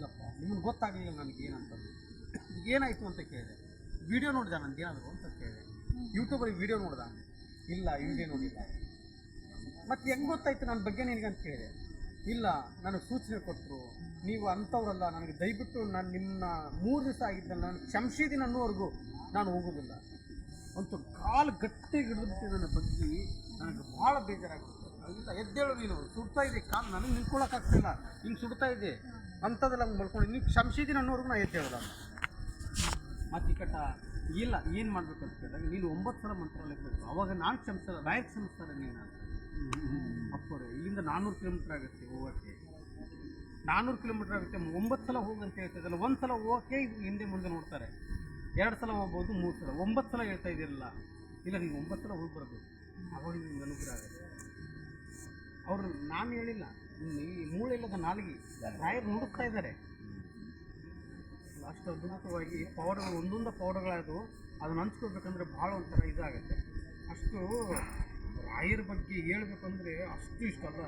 ಇಲ್ಲಪ್ಪ. ನಿಮ್ಗೆ ಗೊತ್ತಾಗಲಿಲ್ಲ ನನಗೆ ಏನಂತಂದು ಏನಾಯಿತು ಅಂತ ಕೇಳಿದೆ. ವಿಡಿಯೋ ನೋಡಿದ ನನಗೆ ಏನಾದರೂ ಅಂತ ಕೇಳಿದೆ. ಯೂಟ್ಯೂಬಲ್ಲಿ ವಿಡಿಯೋ ನೋಡ್ದ ಇಲ್ಲ ವಿಡಿಯೋ ನೋಡಿಲ್ಲ. ಮತ್ತು ಹೆಂಗೆ ಗೊತ್ತಾಯ್ತು ನನ್ನ ಬಗ್ಗೆ ನಿನಗೆ ಅಂತ ಕೇಳಿದೆ. ಇಲ್ಲ, ನನಗೆ ಸೂಚನೆ ಕೊಟ್ಟರು ನೀವು ಅಂಥವ್ರಲ್ಲ, ನನಗೆ ದಯವಿಟ್ಟು ನಾನು ನಿಮ್ಮನ್ನ ಮೂರು ದಿವಸ ಆಗಿದ್ದಲ್ಲ ನಾನು ಕ್ಷಮಿಸಿದ್ದೀನಿ ಅನ್ನೋವರೆಗೂ ನಾನು ಹೋಗೋದಿಲ್ಲ. ಅಂತೂ ಕಾಲು ಗಟ್ಟಿಗೆ ಹಿಡಿದ್ಬಿಟ್ಟು ನನ್ನ ಬಗ್ಗೆ. ನನಗೆ ಭಾಳ ಬೇಜಾರಾಗ್ತದೆ ಇಲ್ಲ ಎದ್ದೇಳು ನೀನು. ಸುಡ್ತಾ ಇದೆ ಕಾಲು ನನಗೆ ನಿಂತ್ಕೊಳ್ಳೋಕ್ಕಾಗ್ತಿಲ್ಲ ಹಿಂಗೆ ಸುಡ್ತಾ ಇದೆ ಅಂಥದ್ದೆಲ್ಲ ಹಂಗೆ ಮಲ್ಕೊಂಡು. ನೀವು ಕ್ಷಮಿಸಿದ್ದೀನಿ ಅನ್ನೋರ್ಗು ನಾನು ಎದ್ದೇಳಲ್ಲ ಮತ್ತು ಕಟ್ಟ, ಇಲ್ಲ, ಏನು ಮಾಡಬೇಕು ಅಂತ ಕೇಳಿದಾಗ, ನೀನು ಒಂಬತ್ತು ಸಲ ಮಂತ್ರಾಲಯ ಬೇಕು ಅವಾಗ ನಾನು ಕ್ಷಮಿಸಲ್ಲ, ನಾಯಕ್ ಕ್ಷಮಿಸ್ತಾರೆ ನೀನು. ಅಪ್ಪೋರೆ ಇಲ್ಲಿಂದ ನಾನ್ನೂರು ಕಿಲೋಮೀಟ್ರ್ ಆಗುತ್ತೆ ಹೋಗೋಕ್ಕೆ. ನಾನ್ನೂರು ಕಿಲೋಮೀಟ್ರ್ ಆಗುತ್ತೆ, ಒಂಬತ್ತು ಸಲ ಹೋಗು ಅಂತ ಹೇಳ್ತಿದ್ದಲ್ಲ ಒಂದು ಸಲ ಹೋಗೋಕ್ಕೆ ಹಿಂದೆ ಮುಂದೆ ನೋಡ್ತಾರೆ. ಎರಡು ಸಲ ಹೋಗ್ಬೋದು, ಮೂರು ಸಲ. ಒಂಬತ್ತು ಸಲ ಹೇಳ್ತಾ ಇದ್ದಿರಲ್ಲ. ಇಲ್ಲ ನೀವು ಒಂಬತ್ತು ಸಲ ಹೋಗಿ ಬರಬೇಕು ಅವಾಗ ನಿಮ್ಗೆ ಅನುಗ್ರಹ ಆಗುತ್ತೆ. ಅವರು ನಾನು ಹೇಳಿಲ್ಲ. ಈ ಮೂಳೆ ಇಲ್ಲದ ನಾಲಿಗೆ. ರಾಯರು ನುಡಿಸ್ತಾ ಇದ್ದಾರೆ. ಅಷ್ಟು ಅದ್ಭುತವಾಗಿ ಪೌಡರ್ಗಳು, ಒಂದೊಂದು ಪೌಡರ್ಗಳಾದವು ಅದನ್ನು ಹಂಚ್ಕೋಬೇಕಂದ್ರೆ ಭಾಳ ಒಂಥರ ಇದಾಗುತ್ತೆ. ಅಷ್ಟು ರಾಯರ ಬಗ್ಗೆ ಹೇಳ್ಬೇಕಂದ್ರೆ ಅಷ್ಟು ಇಷ್ಟ ಅಲ್ಲ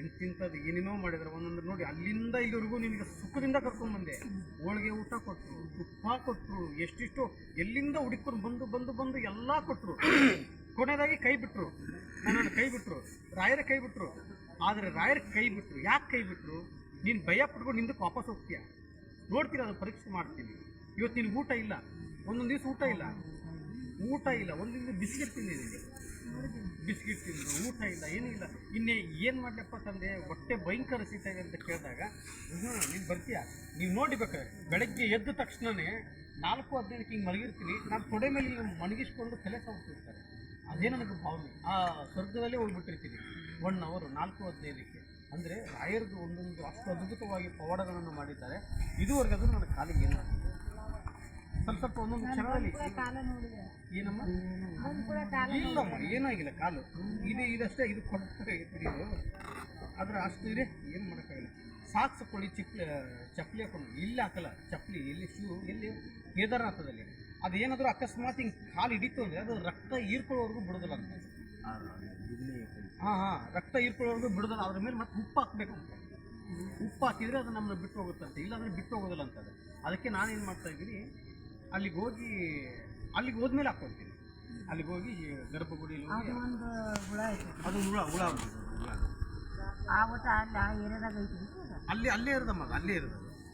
ಎಂತಿಂಥದ್ದು ಏನೇನೋ ಮಾಡಿದ್ರೆ. ಒಂದೊಂದು ನೋಡಿ, ಅಲ್ಲಿಂದ ಇಲ್ಲಿವರೆಗೂ ನಿನಗೆ ಸುಖದಿಂದ ಕರ್ಕೊಂಡ್ಬಂದೆ ಹೋಳಿಗೆ ಊಟ ಕೊಟ್ಟರು ತುಪ್ಪ ಕೊಟ್ಟರು ಎಷ್ಟಿಷ್ಟು ಎಲ್ಲಿಂದ ಹುಡುಕೊಂಡು ಬಂದು ಬಂದು ಬಂದು ಎಲ್ಲ ಕೊಟ್ಟರು ಕೊನೆಯದಾಗಿ ಕೈ ಬಿಟ್ಟರು ನನ್ನನ್ನು ಕೈ ಬಿಟ್ಟರು ರಾಯರ ಕೈ ಬಿಟ್ಟರು ಆದರೆ ರಾಯರ ಕೈ ಬಿಟ್ಟರು ಯಾಕೆ ಕೈ ಬಿಟ್ಟರು ನೀನು ಭಯ ಪಟ್ಕೊಂಡು ನಿಂದಕ್ಕೆ ವಾಪಸ್ ಹೋಗ್ತೀಯ? ನೋಡ್ತೀರಿ ಅದು ಪರೀಕ್ಷೆ ಮಾಡ್ತೀನಿ. ಇವತ್ತು ನಿನ್ಗೆ ಊಟ ಇಲ್ಲ. ಒಂದೊಂದು ದಿವಸ ಊಟ ಇಲ್ಲ. ಊಟ ಇಲ್ಲ. ಒಂದೊಂದು ಬಿಸ್ಕೆಟ್ ತಿಂದಿದ್ದೀನಿ ಬಿಸ್ಕೆಟ್ ತಿಂದರು, ಊಟ ಇಲ್ಲ, ಏನೂ ಇಲ್ಲ. ಇನ್ನೇ ಏನು ಮಾಡಲಪ್ಪ ತಂದೆ? ಹೊಟ್ಟೆ ಭಯಂಕರ ಸೀತಾ ಇದೆ ಅಂತ ಕೇಳಿದಾಗ ಹ್ಞೂ ನೀನು ಬರ್ತೀಯ? ನೀವು ನೋಡಿಬೇಕಾದ್ರೆ ಬೆಳಗ್ಗೆ ಎದ್ದ ತಕ್ಷಣವೇ ನಾಲ್ಕು ಹದಿನೈದಕ್ಕೆ ಹಿಂಗೆ ಮಲಗಿರ್ತೀನಿ. ನಾನು ತೊಡೆ ಮೇಲೆ ಮಲಗಿಸ್ಕೊಂಡು ತಲೆ ಸಾಗ್ತಿರ್ತಾರೆ ಅದೇ ನನಗೆ ಭಾವನೆ. ಆ ಸ್ವರ್ಗದಲ್ಲೇ ಹೋಗ್ಬಿಟ್ಟಿರ್ತೀನಿ. ಒನ್ ಅವರು ನಾಲ್ಕು ಹದಿನೈದಕ್ಕೆ ಅಂದರೆ ರಾಯರದು ಒಂದೊಂದು ಅಷ್ಟು ಅದ್ಭುತವಾಗಿ ಪವಾಡಗಳನ್ನು ಮಾಡಿದ್ದಾರೆ. ಇದುವರೆಗೆ ಅದು ನನ್ನ ಕಾಲಿಗೆ ಏನು. ಸ್ವಲ್ಪ ಸ್ವಲ್ಪ ಒಂದೊಂದು ಕ್ಷಣದಲ್ಲಿ ಏನಮ್ಮ? ಇಲ್ಲಮ್ಮ ಏನಾಗಿಲ್ಲ ಕಾಲು. ಇದು ಇದಷ್ಟೇ ಇದು ಕೊಡ್ತಾರೆ ಇದು ಆದ್ರೆ ಅಷ್ಟು ಇದೆ ಏನು ಮಾಡೋಕ್ಕಾಗಿಲ್ಲ. ಸಾಕ್ಸ್ ಕೊಡಿ ಚಿಪ್ಲಿ ಚಪ್ಪಲಿ ಹಾಕೊಂಡು. ಇಲ್ಲಿ ಹಾಕಲ್ಲ. ಚಪ್ಪಲಿ ಎಲ್ಲಿ ಶೂ ಎಲ್ಲಿ? ಕೇದಾರನಾಥದಲ್ಲಿ. ಅದು ಏನಾದರೂ ಅಕಸ್ಮಾತ್ ಹಿಂಗೆ ಕಾಲು ಹಿಡಿತು ಅಂದರೆ ಅದು ರಕ್ತ ಹೀರ್ಕೊಳ್ಳೋವರೆಗೂ ಬಿಡೋದಿಲ್ಲ ಅಂತ ಹಾಂ ಹಾಂ ರಕ್ತ ಹೀರ್ಕೊಳ್ಳೋವರೆಗೂ ಬಿಡೋದಿಲ್ಲ. ಅದ್ರ ಮೇಲೆ ಮತ್ತೆ ಉಪ್ಪು ಹಾಕ್ಬೇಕು ಉಪ್ಪು ಹಾಕಿದರೆ ಅದು ನಮ್ಮನ್ನ ಬಿಟ್ಟು ಹೋಗುತ್ತಂತೆ. ಇಲ್ಲಾಂದರೆ ಬಿಟ್ಟು ಹೋಗೋದಿಲ್ಲ ಅಂತ ಅದಕ್ಕೆ ನಾನೇನು ಮಾಡ್ತಾ ಇದ್ದೀನಿ ಅಲ್ಲಿಗೆ ಹೋಗಿ ಅಲ್ಲಿಗೆ ಹೋದ್ಮೇಲೆ ಹಾಕ್ಕೊಳ್ತೀನಿ. ಅಲ್ಲಿಗೆ ಹೋಗಿ ಗರ್ಭಗುಡಿಯಲ್ಲಿ ಹೋಗಿ ಒಂದು ಹುಳ ಅದು ಹುಳ ಹುಳ ಹುಳ ಆ ಊಟ ಅಲ್ಲಿ ಆ ಏರಿಯಾದಾಗ ಐತಿ ಅಲ್ಲಿ ಅಲ್ಲೇ ಇರೋದಮ್ಮ ಅಲ್ಲೇ ಇರೋದು.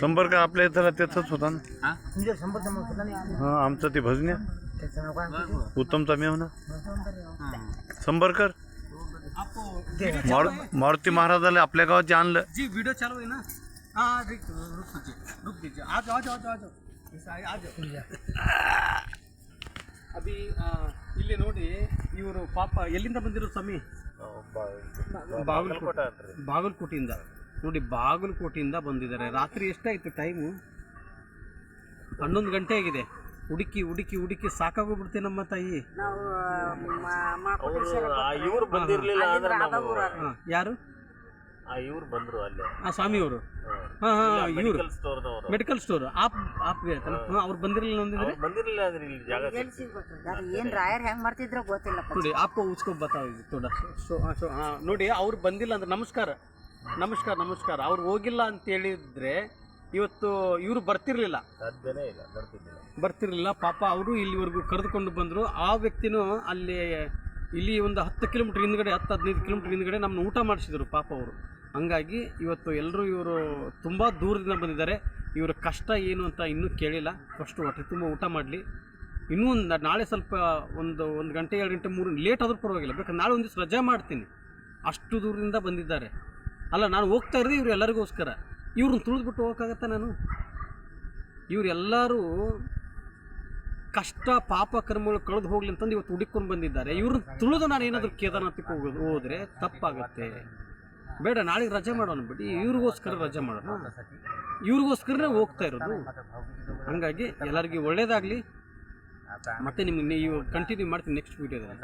संपर्क आपल्या इथला त्याचाच होता ना? हा? आमचं ते भजन्या उत्तम चा मेहना संबरकर मारुती महाराजाला आपल्या गावाचे आणलं. जी व्हिडिओ चालू आहे ना? हा रुक दीजिए आज आज आज आज. आज. अभी ಇಲ್ಲಿ ನೋಡಿ ಇವರು ಪಾಪ ಎಲ್ಲಿಂದ ಬಂದಿರೋ ಸ್ವಾಮಿ? ಬಾಗಲಕೋಟ. ಬಾಗಲಕೋಟೆಯಿಂದ. ನೋಡಿ ಬಾಗಲಕೋಟೆಯಿಂದ ಬಂದಿದ್ದಾರೆ. ರಾತ್ರಿ ಎಷ್ಟಾಯಿತು ಟೈಮು? ಹನ್ನೊಂದು ಗಂಟೆ ಆಗಿದೆ. ಹುಡುಕಿ ಹುಡುಕಿ ಹುಡುಕಿ ಸಾಕಾಗೋಗ್ಬಿಡ್ತೆ ನಮ್ಮ ತಾಯಿ. ಇವರು ಬಂದಿರಲಿಲ್ಲ ಯಾರು? ಇವ್ರು ಬಂದರು ಅಲ್ಲಿ. ಸ್ವಾಮಿ ಸ್ವಾಮಿಯವರು. ಮೆಡಿಕಲ್ ಸ್ಟೋರ್ ಮೆಡಿಕಲ್ ಸ್ಟೋರ್ ಆಪ್ ಆಪ್ ಅವ್ರು ಬಂದಿರಲಿಲ್ಲ ಅಂದಿದ್ರೆ ಬಂದಿರ್ಲಿಲ್ಲ ಅಂದ್ರೆ ಇಲ್ಲಿ ಜಾಗ ಎಲ್ಲಿ ಅದು ಏನ್ ರಾಯರ್ ಹೆಂಗ್ ಮಾಡ್ತಿದ್ರೋ ಗೊತ್ತಿಲ್ಲ ನೋಡಿ ಆಪ್ಕೋ ಉಸ್ಕೋ ಬತಾವ್ ಇದು ಸೊ ಸೊ ಹಾಂ ನೋಡಿ ಅವ್ರು ಬಂದಿಲ್ಲ ಅಂದ್ರೆ ನಮಸ್ಕಾರ. ನಮಸ್ಕಾರ ನಮಸ್ಕಾರ. ಅವ್ರು ಹೋಗಿಲ್ಲ ಅಂತ ಹೇಳಿದ್ರೆ ಇವತ್ತು ಇವರು ಬರ್ತಿರ್ಲಿಲ್ಲ. ಸಾಧ್ಯನೇ ಇಲ್ಲ ಬರ್ತಿದ್ದಿಲ್ಲ ಬರ್ತಿರ್ಲಿಲ್ಲ. ಪಾಪ ಅವರು ಇಲ್ಲಿವರೆಗೂ ಕರೆದುಕೊಂಡು ಬಂದರು. ಆ ವ್ಯಕ್ತಿನೂ ಅಲ್ಲಿ ಇಲ್ಲಿ ಒಂದು ಹತ್ತು ಕಿಲೋಮೀಟರ್ ಹಿಂದ್ಗಡೆ ಹತ್ತು ಹದಿನೈದು ಕಿಲೋಮೀಟರ್ ಹಿಂದ್ಗಡೆ ನಮ್ಮನ್ನ ಊಟ ಮಾಡಿಸಿದ್ರು ಪಾಪ ಅವರು. ಹಂಗಾಗಿ ಇವತ್ತು ಎಲ್ಲರೂ ಇವರು ತುಂಬ ದೂರದಿಂದ ಬಂದಿದ್ದಾರೆ. ಇವರ ಕಷ್ಟ ಏನು ಅಂತ ಇನ್ನೂ ಕೇಳಿಲ್ಲ. ಫಸ್ಟ್ ಹೊಟ್ಟೆ ತುಂಬ ಊಟ ಮಾಡಲಿ. ಇನ್ನೂ ಒಂದು ನಾಳೆ ಸ್ವಲ್ಪ ಒಂದು ಒಂದು ಗಂಟೆ, ಎರಡು ಗಂಟೆ, ಮೂರು ಲೇಟ್ ಆದರೂ ಪರವಾಗಿಲ್ಲ. ಬೇಕಾದ್ರೆ ನಾಳೆ ಒಂದು ದಿವಸ ರಜೆ ಮಾಡ್ತೀನಿ. ಅಷ್ಟು ದೂರದಿಂದ ಬಂದಿದ್ದಾರೆ. ಅಲ್ಲ, ನಾನು ಹೋಗ್ತಾ ಇರೋದು ಇವ್ರು ಎಲ್ಲರಿಗೋಸ್ಕರ. ಇವ್ರನ್ನ ತುಳಿದ್ಬಿಟ್ಟು ಹೋಗೋಕ್ಕಾಗತ್ತಾ ನಾನು? ಇವರೆಲ್ಲರೂ ಕಷ್ಟ, ಪಾಪ, ಕರ್ಮಗಳು ಕಳೆದು ಹೋಗ್ಲಿ ಅಂತಂದು ಇವತ್ತು ಹುಡುಕೊಂಡು ಬಂದಿದ್ದಾರೆ. ಇವ್ರನ್ನ ತುಳಿದು ನಾನು ಏನಾದರೂ ಕೇದಾರನಾಥಕ್ಕೆ ಹೋಗೋದು ಹೋದರೆ ತಪ್ಪಾಗತ್ತೆ. ಬೇಡ ನಾಳೆಗೆ ರಜೆ ಮಾಡೋಣ ಬಿಡಿ. ಇವ್ರಿಗೋಸ್ಕರ ರಜೆ ಮಾಡೋಣ. ಇವ್ರಿಗೋಸ್ಕರನೇ ಹೋಗ್ತಾ ಇರೋದು. ಹಂಗಾಗಿ ಎಲ್ಲರಿಗೂ ಒಳ್ಳೇದಾಗಲಿ. ಮತ್ತೆ ನಿಮ್ಗೆ ನೀವು ಕಂಟಿನ್ಯೂ ಮಾಡ್ತೀನಿ ನೆಕ್ಸ್ಟ್ ವೀಡಿಯೋದಲ್ಲಿ